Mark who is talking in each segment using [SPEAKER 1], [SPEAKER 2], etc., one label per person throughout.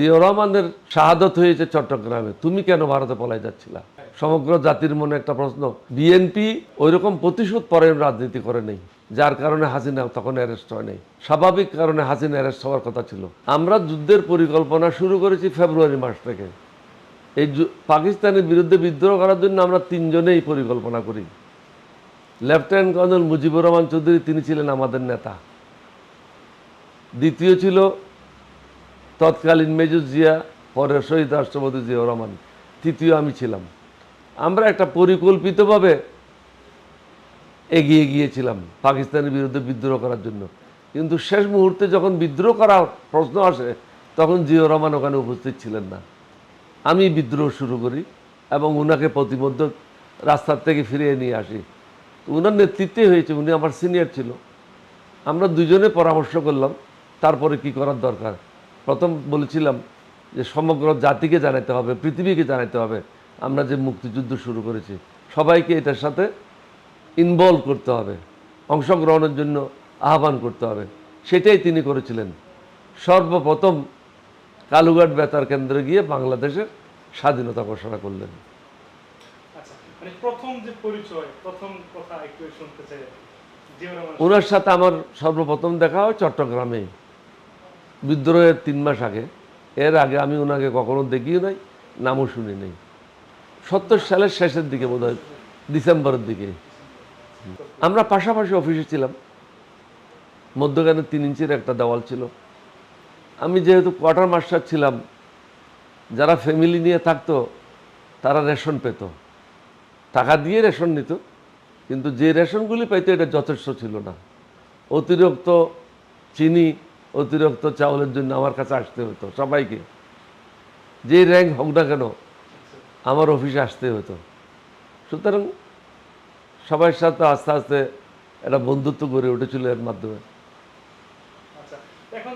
[SPEAKER 1] জিয়াউর রহমানের শাহাদত হয়েছে চট্টগ্রামে। তুমি কেন ভারতে পলাই যাচ্ছিলা? সমগ্র জাতির মনে একটা প্রশ্ন। বিএনপি ওইরকম প্রতিশোধ পরের রাজনীতি করে নেই। যার কারণে হাসিনা তখন অ্যারেস্ট হয় নাই। স্বাভাবিক কারণে হাসিনা অ্যারেস্ট হওয়ার কথা ছিল। আমরা যুদ্ধের পরিকল্পনা শুরু করেছি ফেব্রুয়ারি মাস থেকে। এই পাকিস্তানের বিরুদ্ধে বিদ্রোহ করার জন্য আমরা তিনজনেই পরিকল্পনা করি। লেফটেন্যান্ট কর্নেল মুজিবুর রহমান চৌধুরী, তিনি ছিলেন আমাদের নেতা। দ্বিতীয় ছিল তৎকালীন মেজর জিয়া পরে শহীদ রাষ্ট্রপতি জিয়াউর রহমান, তৃতীয় আমি ছিলাম। আমরা একটা পরিকল্পিতভাবে এগিয়ে গিয়েছিলাম পাকিস্তানের বিরুদ্ধে বিদ্রোহ করার জন্য। কিন্তু শেষ মুহূর্তে যখন বিদ্রোহ করার প্রশ্ন আসে, তখন জিয়াউর রহমান ওখানে উপস্থিত ছিলেন না। আমি বিদ্রোহ শুরু করি এবং উনাকে প্রতিমধ্য রাস্তার থেকে ফিরিয়ে নিয়ে আসি। তো উনার নেতৃত্বে হয়েছে, উনি আমার সিনিয়র ছিল। আমরা দুজনে পরামর্শ করলাম, তারপরে কি করার দরকার? প্রথম বলেছিলাম যে সমগ্র জাতিকে জানাতে হবে পৃথিবীকে জানাতে হবে। আমরা যে মুক্তিযুদ্ধ শুরু করেছি সবাইকে এটার সাথে ইনভলভ করতে হবে অংশগ্রহণের জন্য আহ্বান করতে হবে। সেটাই তিনি করেছিলেন। সর্বপ্রথম কালুঘাট বেতার কেন্দ্রে গিয়ে বাংলাদেশের স্বাধীনতা ঘোষণা করলেন।
[SPEAKER 2] আচ্ছা মানে
[SPEAKER 1] ওনার সাথে আমার সর্বপ্রথম দেখা হয় চট্টগ্রামে বিদ্রোহের তিন মাস আগে, এর আগে আমি ওনাকে কখনো দেখিও নাই, নামও শুনি নাই। সত্তর সালের শেষের দিকে বোধ ডিসেম্বরের দিকে। আমরা পাশাপাশি অফিসে ছিলাম। মধ্যখানে তিন ইঞ্চির একটা দেওয়াল ছিল। আমি যেহেতু কোয়ার্টার মাস্টার ছিলাম, যারা ফ্যামিলি নিয়ে থাকতো, তারা রেশন পেত। টাকা দিয়ে রেশন নিত, কিন্তু যে রেশনগুলি পাইতো, এটা যথেষ্ট ছিল না। অতিরিক্ত চিনি অতিরিক্ত চাউলের জন্য আমার কাছে আসতে হতো, সবাইকে। যে র্যাঙ্ক হোক না কেন, আমার অফিসে আসতে হতো। সুতরাং সবার সাথে আস্তে আস্তে একটা বন্ধুত্ব গড়ে উঠেছিল এর মাধ্যমে।
[SPEAKER 2] আচ্ছা এখন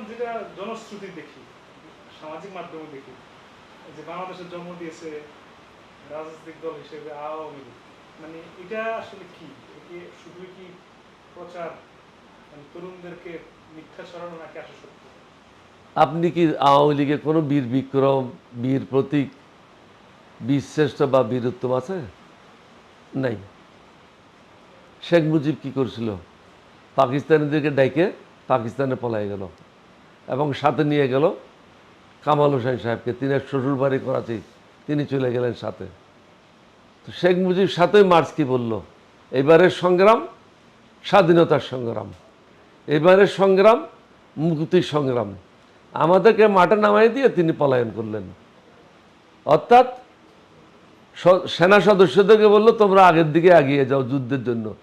[SPEAKER 2] মানে এটা মানে তরুণদেরকে
[SPEAKER 1] আপনি কি আওয়ামী লীগে কোনো বীর বিক্রম, বীর প্রতীক বীর শ্রেষ্ঠ বা বীর উত্তম আছে? নাই। শেখ মুজিব কি করছিল? পাকিস্তানিদেরকে ডাইকে পাকিস্তানে পলাই গেল এবং সাথে নিয়ে গেল কামাল হোসেন সাহেবকে। তিনি এক শ্বশুর বাড়ি করাচি, তিনি চলে গেলেন সাথে। তো শেখ মুজিব সাথে মার্চ কি বলল? এবারের সংগ্রাম, স্বাধীনতার সংগ্রাম। এবারের সংগ্রাম মুক্তির সংগ্রাম। আমাদেরকে মাঠে নামাই দিয়ে তিনি পলায়ন করলেন। অর্থাৎ সেনা সদস্যদেরকে বলল, তোমরা আগের দিকে এগিয়ে যাও যুদ্ধের জন্য।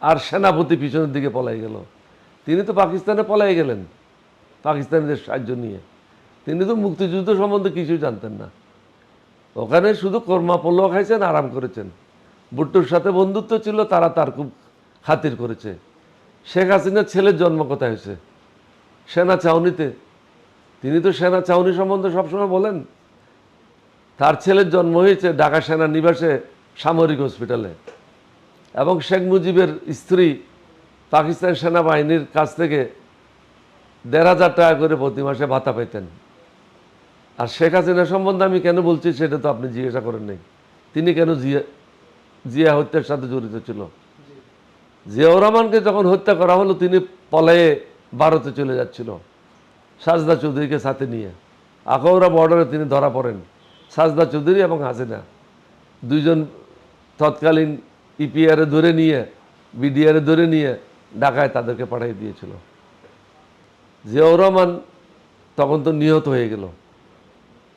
[SPEAKER 1] আর সেনাপতি পিছনের দিকে পলাই গেল। তিনি তো পাকিস্তানে পলাই গেলেন, পাকিস্তানিদের সাহায্য নিয়ে। তিনি তো মুক্তিযুদ্ধ সম্বন্ধে কিছুই জানতেন না। ওখানে শুধু কর্মা পল্ল খাইছেন, আরাম করেছেন। বুট্টুর সাথে বন্ধুত্ব ছিল, তারা তার খুব খাতির করেছে। শেখ হাসিনার ছেলের জন্ম কোথায় হয়েছে? সেনা চাউনিতে তিনি তো সেনা চাউনি সম্বন্ধে সবসময় বলেন। তার ছেলের জন্ম হয়েছে ঢাকা সেনা নিবাসে সামরিক হসপিটালে। এবং শেখ মুজিবের স্ত্রী পাকিস্তান সেনাবাহিনীর কাছ থেকে দেড় হাজার টাকা করে প্রতি মাসে ভাতা পেতেন। আর শেখ হাসিনা সম্বন্ধে আমি কেন বলছি সেটা তো আপনি জিজ্ঞাসা করেন নাই। তিনি কেন জিয়া জিয়া হত্যার সাথে জড়িত ছিল? জিয়াউর রহমানকে যখন হত্যা করা হলো, তিনি পলায়ে ভারতে চলে যাচ্ছিল, সাজদা চৌধুরীকে সাথে নিয়ে। আখাউড়া বর্ডারে তিনি ধরা পড়েন, সাজদা চৌধুরী এবং হাসিনা। দুইজন তৎকালীন ইপিআরে ধরে নিয়ে বিডিআরে ধরে নিয়ে ঢাকায় তাদেরকে পাঠিয়ে দিয়েছিল। জিয়াউর রহমান তখন তো নিহত হয়ে গেল।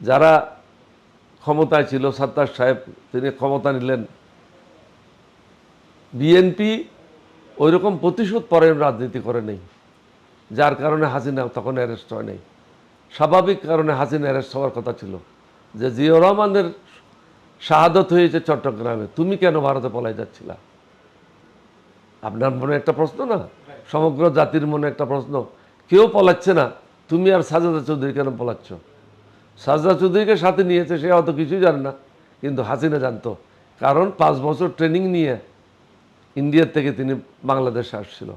[SPEAKER 1] যারা ক্ষমতায় ছিল, সাত্তার সাহেব, তিনি ক্ষমতা নিলেন। বিএনপি ওইরকম প্রতিশোধ পরের রাজনীতি করে নেই। যার কারণে হাসিনা তখন অ্যারেস্ট হয় নাই। স্বাভাবিক কারণে হাসিনা অ্যারেস্ট হওয়ার কথা ছিল যে জিয়াউর রহমানের শাহাদত হয়েছে চট্টগ্রামে। তুমি কেন ভারতে পলাই যাচ্ছিলা? আপনার মনে একটা প্রশ্ন না? সমগ্র জাতির মনে একটা প্রশ্ন। কেউ পলাচ্ছে না। তুমি আর সাজাদা চৌধুরী কেন পলাচ্ছ? সাজদা চৌধুরীকে সাথে নিয়েছে, সে অত কিছুই জানে না। কিন্তু হাসিনা জানতো। কারণ পাঁচ বছর ট্রেনিং নিয়ে ইন্ডিয়ার থেকে তিনি বাংলাদেশে আসছিল।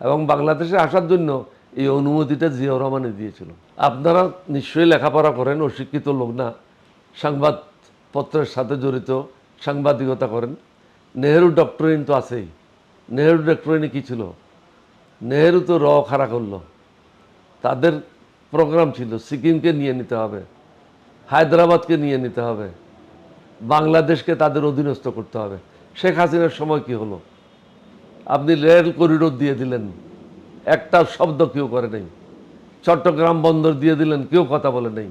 [SPEAKER 1] এবং বাংলাদেশে আসার জন্য এই অনুমতিটা জিয়াউর রহমানে দিয়েছিল। আপনারা নিশ্চয়ই লেখাপড়া করেন, অশিক্ষিত লোক না। সংবাদপত্রের সাথে জড়িত, সাংবাদিকতা করেন। নেহেরু ডক্টরিন তো আছেই। নেহেরু ডক্টরিনে কী ছিল? নেহেরু তো র খাড়া করল। তাদের প্রোগ্রাম ছিল, সিকিমকে নিয়ে নিতে হবে, হায়দ্রাবাদকে নিয়ে নিতে হবে, বাংলাদেশকে তাদের অধীনস্থ করতে হবে। শেখ হাসিনার সময় কি হলো? আপনি রেল করিডোর দিয়ে দিলেন। একটা শব্দ কেউ করে নেই। চট্টগ্রাম বন্দর দিয়ে দিলেন, কেউ কথা বলে নেই।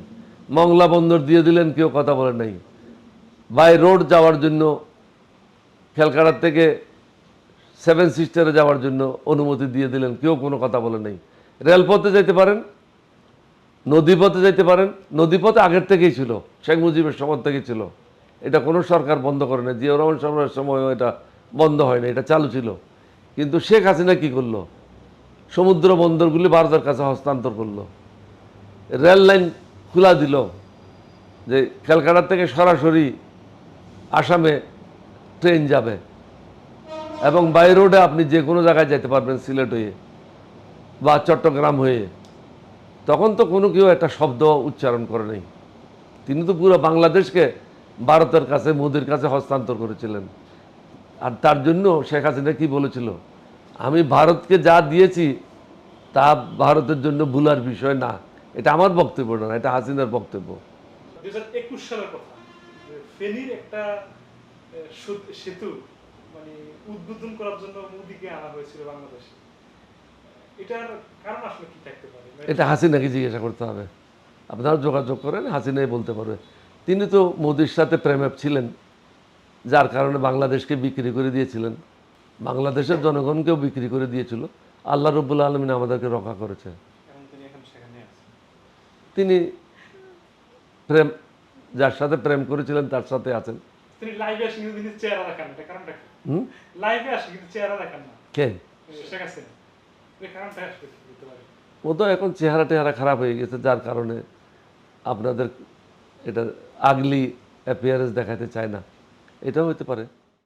[SPEAKER 1] মংলা বন্দর দিয়ে দিলেন, কেউ কথা বলে নেই। বাই রোড যাওয়ার জন্য খেলকাটার থেকে সেভেন সিস্টারে যাওয়ার জন্য অনুমতি দিয়ে দিলেন, কেউ কোনো কথা বলে নেই। রেলপথে যেতে পারেন, নদীপথে যেতে পারেন। নদীপথে আগের থেকেই ছিল, শেখ মুজিবের সময় থেকেই ছিল। এটা কোনো সরকার বন্ধ করে না জিয়াউর রহমান সরকারের সময়ও এটা বন্ধ হয়নি এটা চালু ছিল। কিন্তু শেখ হাসিনা কি করল? সমুদ্র বন্দরগুলি ভারতের কাছে হস্তান্তর করল। রেল লাইন খোলা দিল যে ক্যালকাটা থেকে সরাসরি আসামে ট্রেন যাবে এবং বাই রোডে আপনি যে কোনো জায়গায় যেতে পারবেন সিলেট হয়ে বা চট্টগ্রাম হয়ে। তখন তো কোনো কেউ একটা শব্দ উচ্চারণ করে নেই। তিনি তো পুরো বাংলাদেশকে ভারতের কাছে, মোদির কাছে হস্তান্তর করেছিলেন। আর তার জন্য শেখ হাসিনা কি বলেছিল? আমি ভারতকে যা দিয়েছি তা ভারতের জন্য ভুলার বিষয় না। এটা আমার বক্তব্য না এটা হাসিনার বক্তব্য।
[SPEAKER 2] দুই হাজার একুশ সালের কথা। ফেনীর একটা সেতু মানে উদ্বোধন করার জন্য মোদিকে আনা হয়েছিল বাংলাদেশে। এটার কারণ আসলে কি থাকতে পারে? মানে
[SPEAKER 1] এটা হাসিনাকে জিজ্ঞাসা করতে হবে। আপনারা যোগাযোগ করেন হাসিনাই বলতে পারবে। তিনি তো মোদির সাথে প্রেমে ছিলেন। যার কারণে বাংলাদেশকে বিক্রি করে দিয়েছিলেন। বাংলাদেশের জনগণকেও বিক্রি করে দিয়েছিল। আল্লাহ রব্বুল আলমিন আমাদেরকে রক্ষা করেছে।
[SPEAKER 2] তিনি
[SPEAKER 1] প্রেম যার সাথে প্রেম করেছিলেন তার সাথে আছেন। ও তো এখন চেহারা টেহারা খারাপ হয়ে গেছে যার কারণে আপনাদের এটা আগলি অ্যাপিয়ারেন্স দেখাতে চায় না। এটাও হতে পারে।